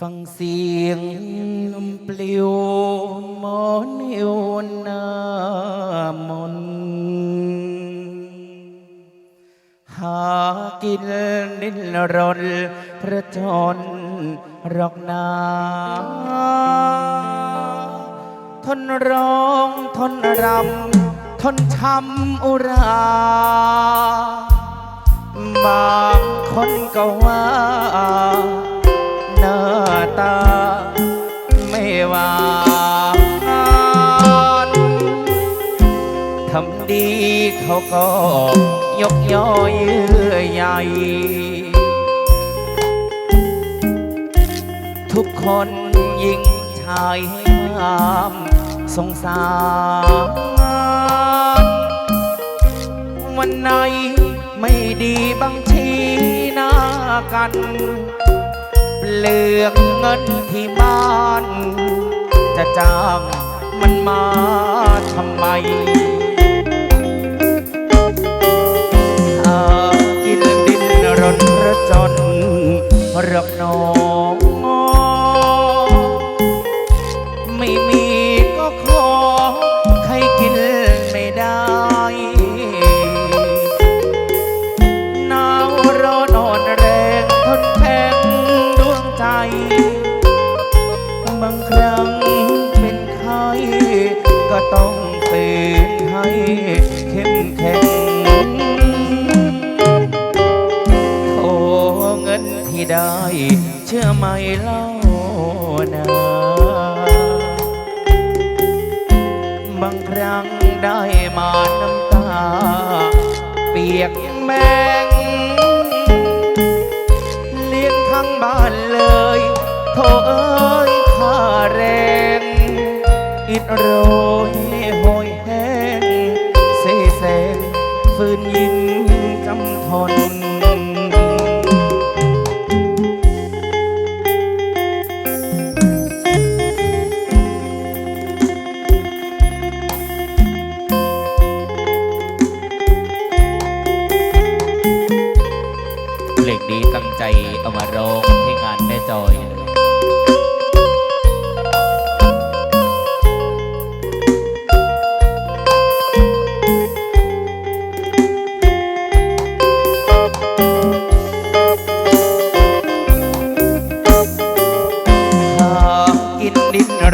ฟังเสียงลมปลิวมอนเอวหน้ามน หากินดิ้นรนพระจนรอกนา ทนร้องทนรำ ทนช้ำอุรา บางคนก็ว่า ตา ไม่วานทำดีเขาก็ยกย่อยเยื่อใยทุกคนยิ่งชายให้ความสงสารวันไหนไม่ดีบางทีหน้ากัน เลือกเงินที่บ้าน จะจ้างมันมาทำไมหากินดินรนระจนรักนอง งครั้งได้มาน้ำตา เปียกแมง เลี้ยงทั้งบ้านเลยโทเอ้ยค่าแรง อิดโรย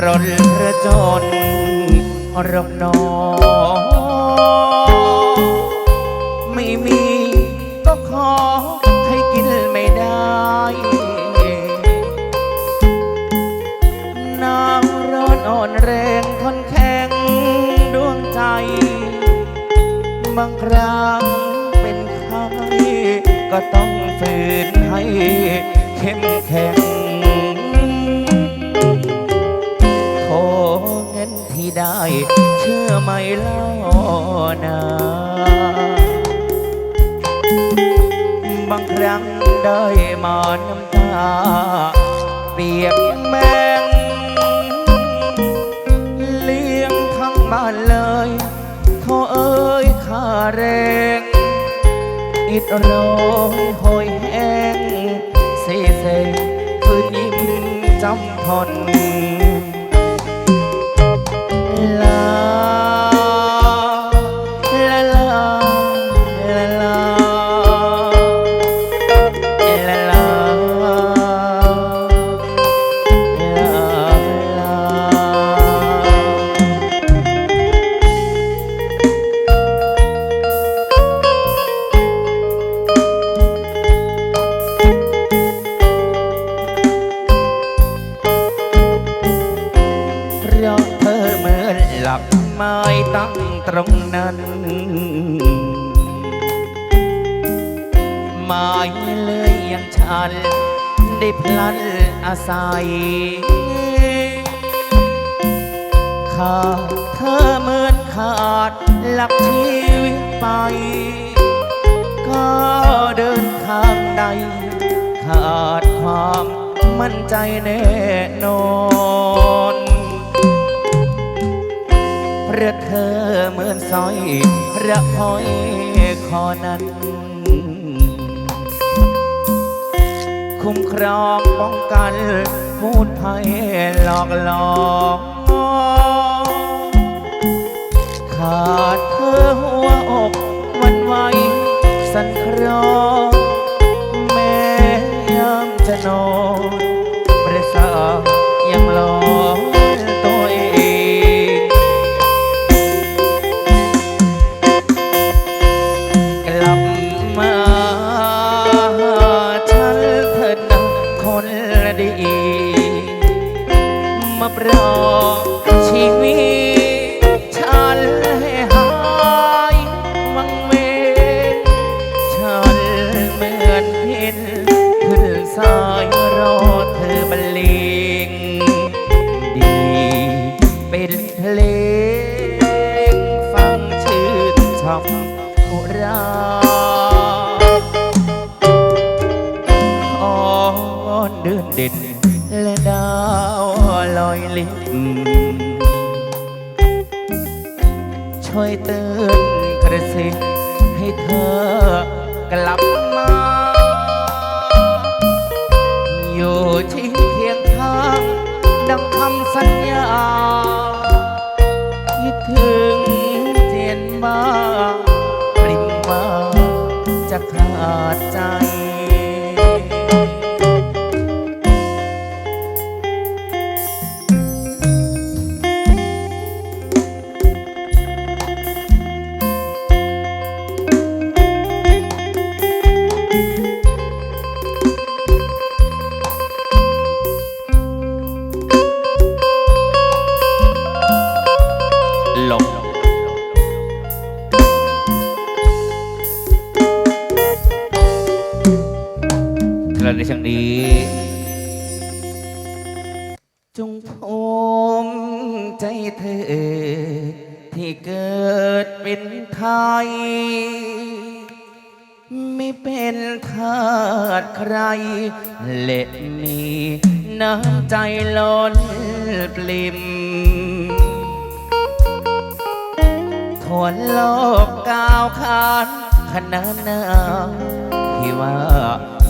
รนระจนรกนอไม่มีก็ขอให้กินไม่ได้ น้ำร้อนอ่อนแรงทนแข็งดวงใจ บางครั้งเป็นไข้ก็ต้องฝืนให้เข้มแข็ง ได้ เชื่อไหมเล่านะบางครั้งได้มาน้ำตา เปียกแมงเลี้ยงทั้งบ้านเลยโทเอ้ยค่าแรงอิดโรยโหยแห้งเสเสคืนยิ้มจำทน มั่นใจแน่นอนเพราะเธอเหมือนสร้อยระห้อยคอนั้น คุ้มครองป้องกัน พูดภัยหลอกหลอกขาดเธอหัวอกวันไหวสั่นครองแม้ยามจะนอน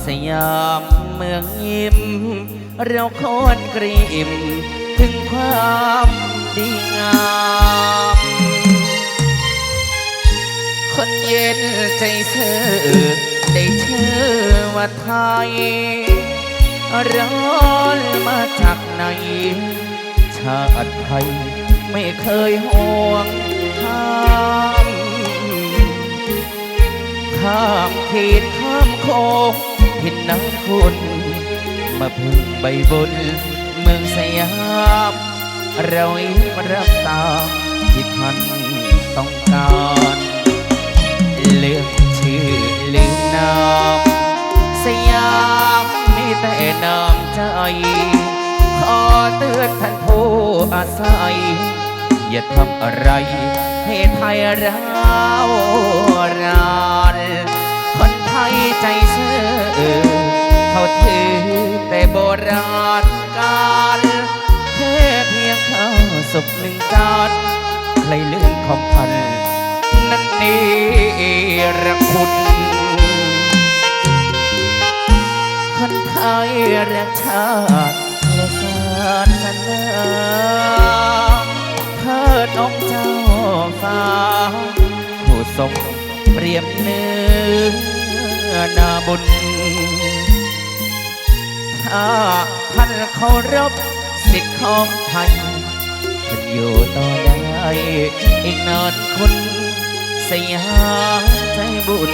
สยามเมืองยิ้ม เราโคนกรีม ถึงความดีงาม คนเย็นใจซื่อได้ชื่อว่าไทย ร้อนมาจากไหน ชาติไทยไม่เคยห่วงข้ามข้ามเขต ข้ามโคงเห็นน้ำคุณมาพึ่งใบบุญเมืองสยาม เราอีกรับตามที่ท่านต้องการเลือกชื่อลืมนามสยามมีแต่น้ำใจขอเตือนท่านผู้อาศัย อย่าทำอะไรให้ไทยร้าวรา ไทยใจซื่อเขาถือแต่โบราณการแค่เพียงข้าวสุกหนึ่งจานใครลืมของพัน นั้นเนรคุณคนไทยรักชาติและศาสนาเทิดองเจ้าฟ้าผู้ทรงเปรียบเนื้อ นาบุญถ้าท่านเคารพสิทธิ์ของไทยท่านอยู่ต่อได้อีกนานคุณสยามใจบุญ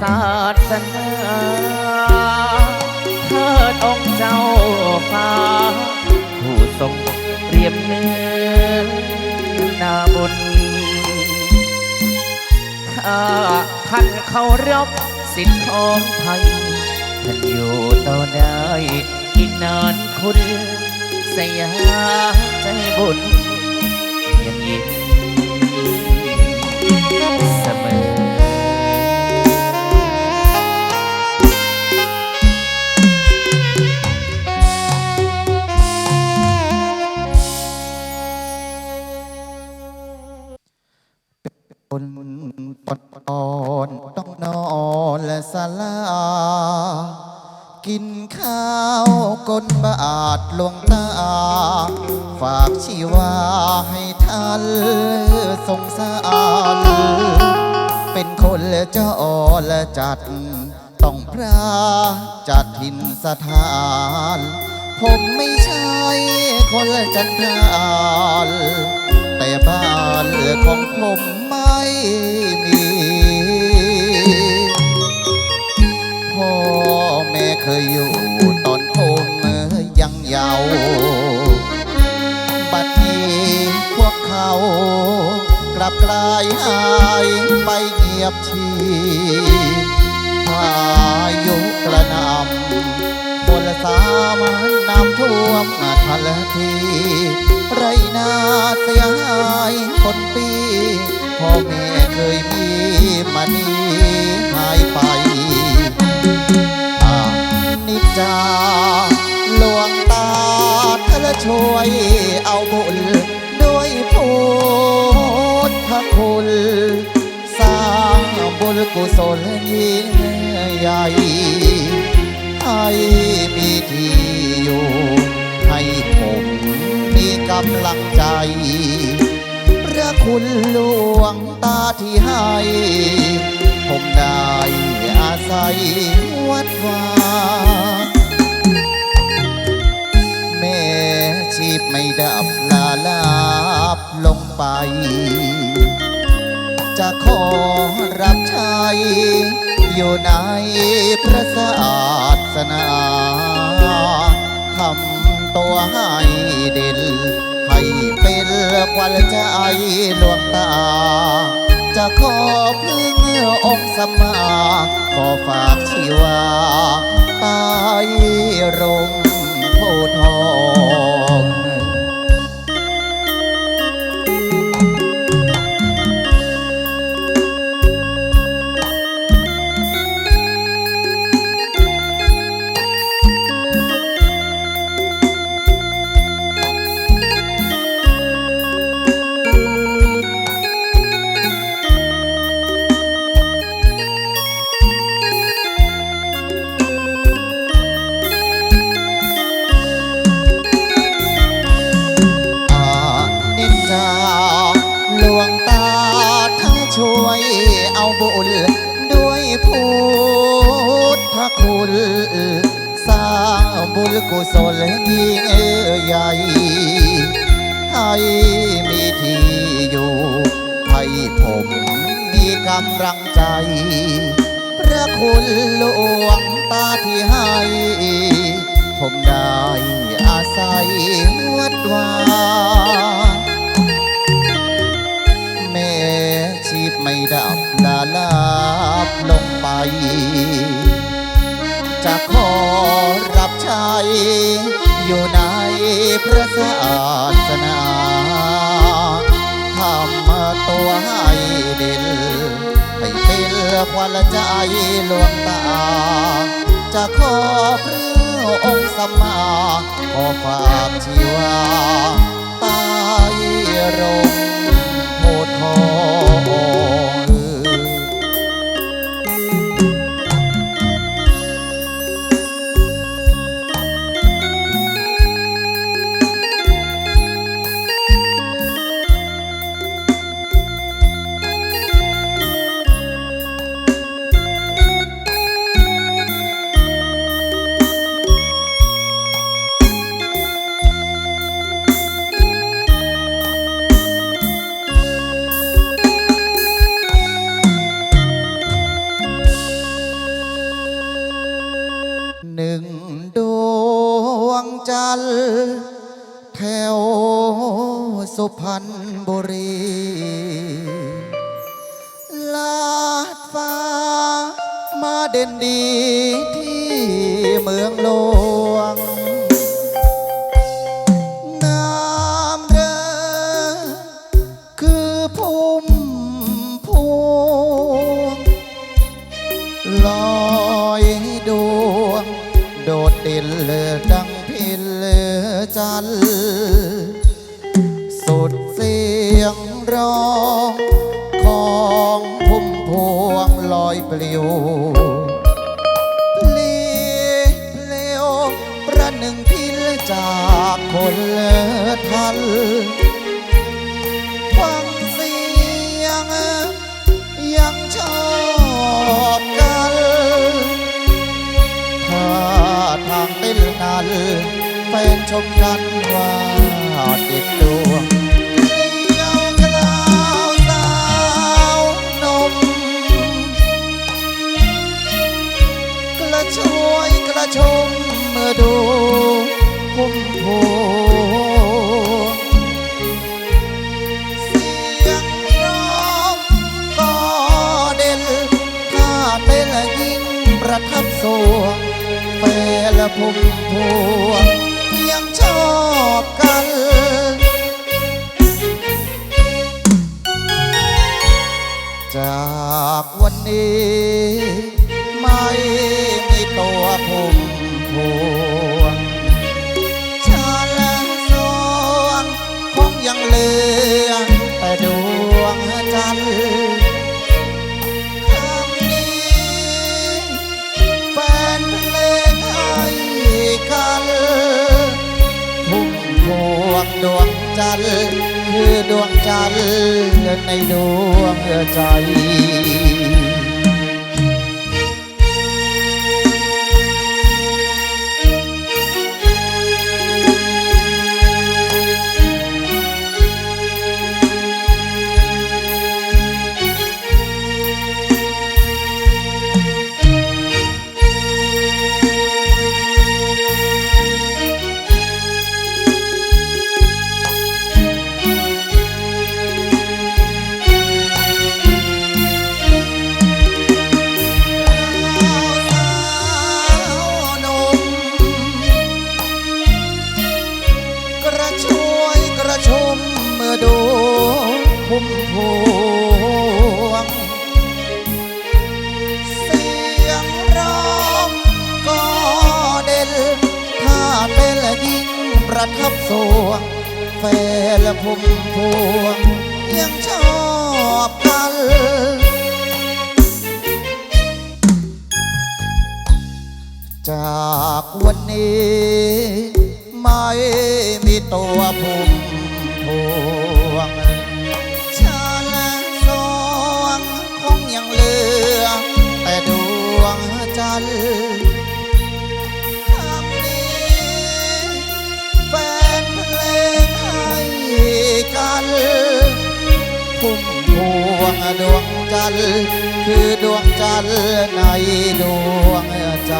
ศาสนาเทิดองค์เจ้าฟ้า ผู้ทรงเปรียบเนื้อนาบุญถ้าท่านเคารพสิทธิของไทยท่านอยู่ต่อได้อีกนานคุณสยามใจบุญ บัดนี้พวกเขา กลับกลายหายไปเงียบชีพายุกระนำบนสามน้ำท่วมทันที ไรนาเสียหายคนปีพ่อแม่เคยมีมานีหายไปอานิจจาหลวงตา อช่วยเอาบุญด้วยพุทธคุณสร้างบุญกุศลยิ่งใหญ่ให้มีที่อยู่ให้ผมมีกำลังใจ พระคุณหลวงตาที่ให้ ผมได้อาศัยวัดวา ไม่ดับลาลาบลงไป จะขอรับใช้อยู่ในพระศาสนาทำตัวให้เด่น ให้เป็นควันใจหลวงตา จะขอพึ่งองค์สมมาขอฝากชีวาใต้ร่มโพธิ์ทอง เป็นควันใจหลวงตา จะขอพระองค์สัมมาขอฝากชีวาใต้ร่ม จันทแถวสุพรรณบุรี ลาดฟ้ามาเด่นดีที่เมืองโลก อยปลิวเลีเพลวประหนึ่งพิลจากคนเลทันฟังเสียง ยังชอบกันถ้าทางเต้นนั้นแฟนชมกันว่าเด็ดดวง ชมเมื่อดูพุ่มพวงเสียงร้องก็เด่นถ้าเต้นยิ่งประทับสวงแฟละพุ่มพวงยังชอบกันจากวันนี้ันคำนี้แฟนเพลงให้กันทุ่มพวงดวงจันทร์คือดวงจันทร์ในดวงใจ มเมื่อดูพุ่มพวง เสียงร้องก็เด่นถ้าเป็นยิ่งประทับสวงแฟนพุ่มพวง ยังชอบกันจากวันนี้ไม่มีตัวพุ่มันทร์คำนี้แฟนเพลงให้กันพุ่มพวงดวงจันทร์คือดวงจันทร์ในดวงใจ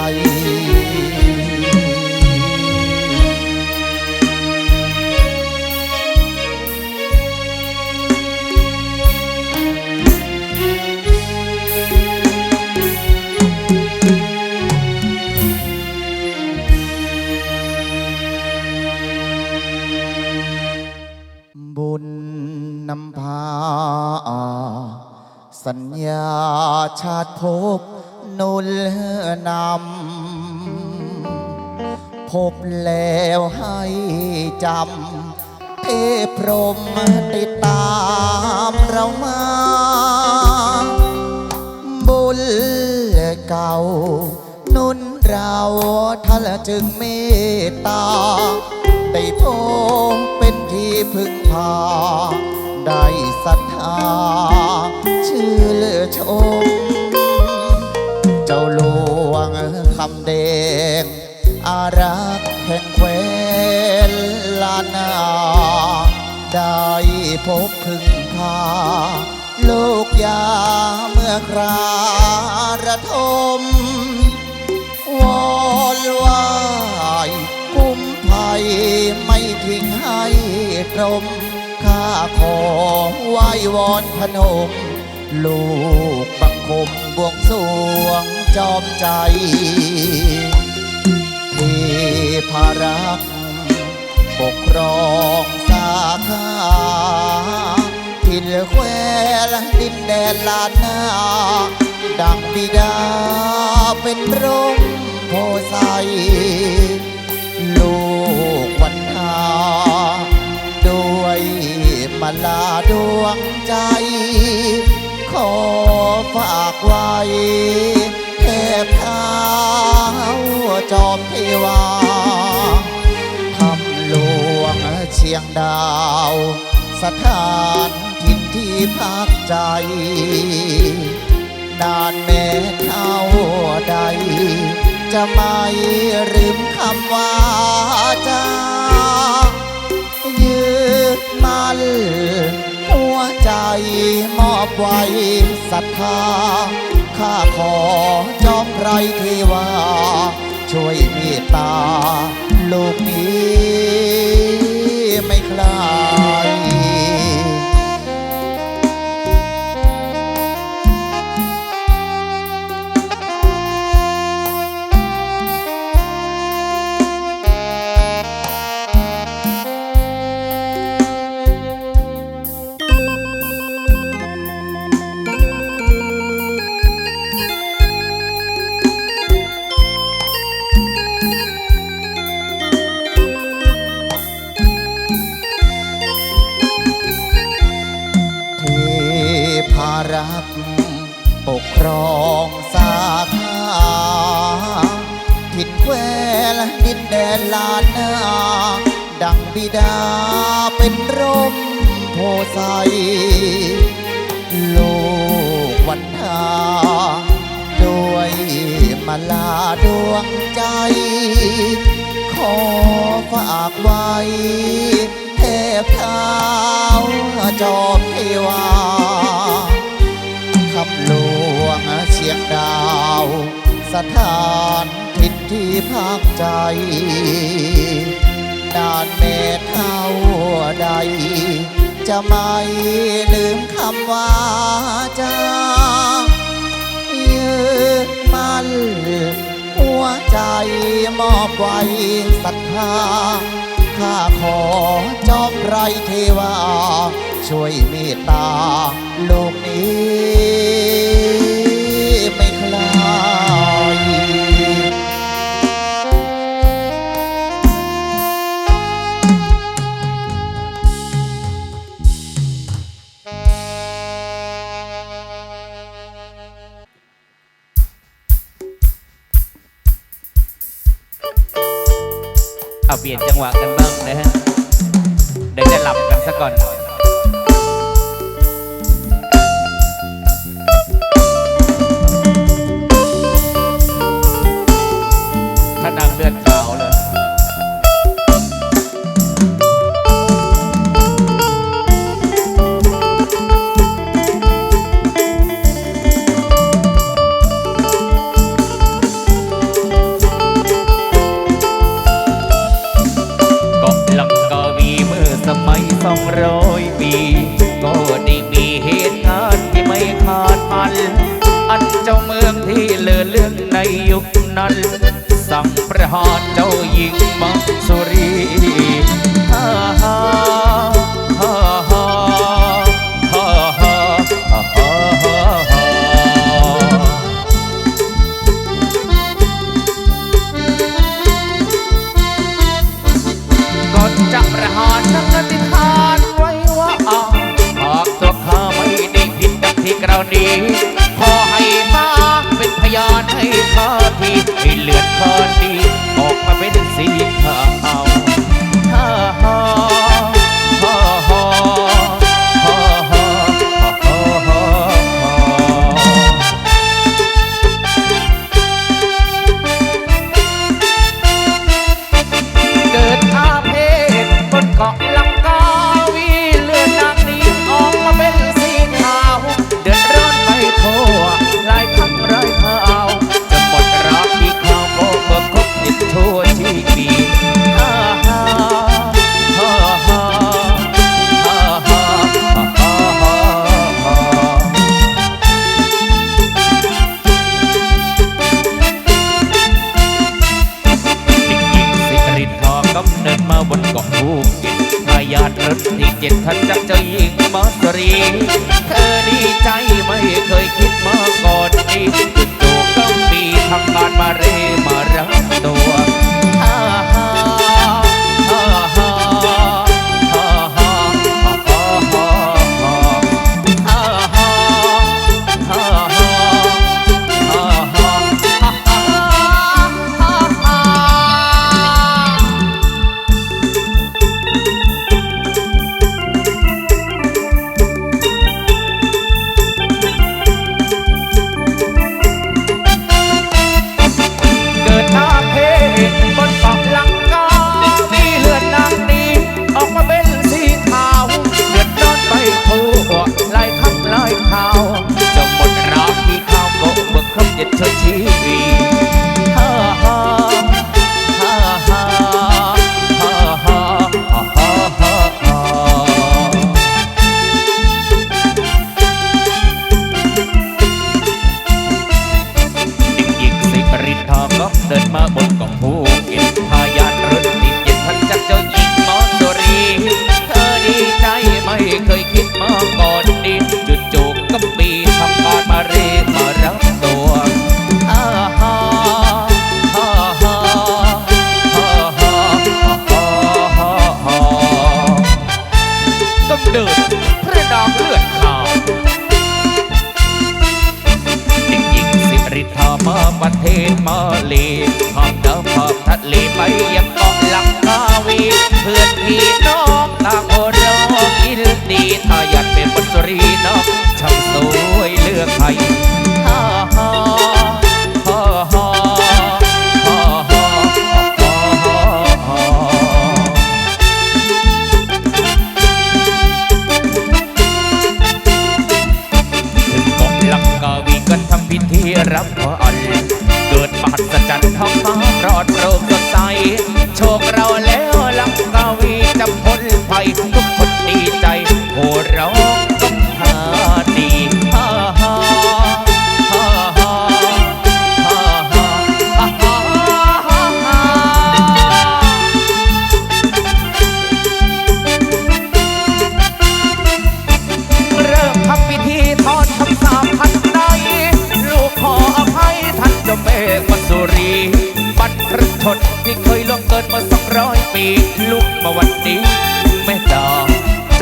รักแห่งแควนลานาได้พบพึ่งพาลูกยาเมื่อคราระทมวอนไหวายคุ้มภัยไม่ทิ้งให้ตรมคขอไหว้วอนพนม ลูกบังคมบวงสวงจอมใจ พารักปกครองสาขาทินแควและดินแดนลานนาดังบิดาเป็นร่มโพไซลูกวันทาด้วยมาลาดวงใจ ขอฝากไว้ จอมเทวาทำหลวงเชียงดาว สถานถิ่นที่พักใจนานแม้เท่าใด จะไม่ลืมคำว่าจายืดมันหัวใจมอบไว้ศรัทธาข้าขอจอมไรเทวา ช่วยเมตตาลูกนี้ ที่พักใจนานเมตเท่าใด จะไม่ลืมคำว่าจายืดมันหัวใจมอบไว้ศรัทธาข้าขอจอมไรเทวา ช่วยเมตตาโลกนี้ เปลี่ยนจังหวะกันบ้างนะฮะ เดี๋ยวจะหลับกันซะก่อน นี้ มาบนเกาะภูเก็ตมายาตรที่เจ็ดทัานจักเจ้าหญิงมาสรี เธอดีใจไม่เคย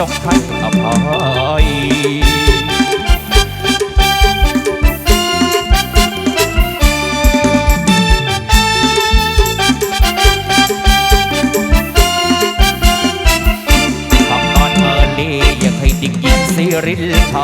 กให้อภัยคำนอนเมินดีอยากให้เด็กินซีริธา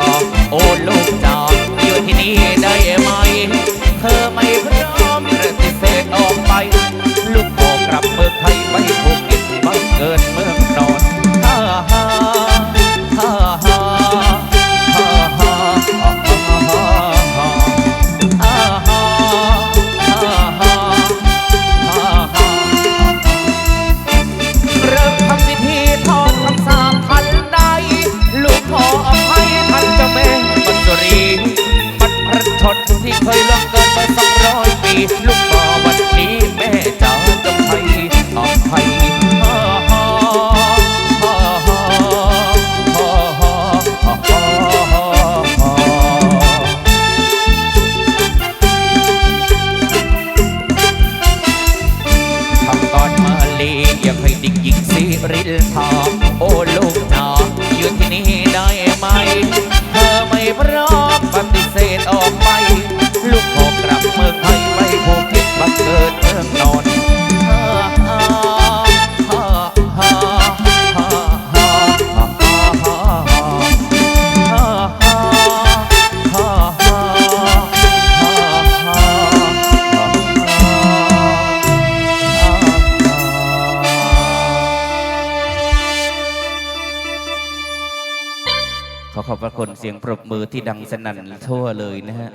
สนั่นทั่วเลยนะฮะ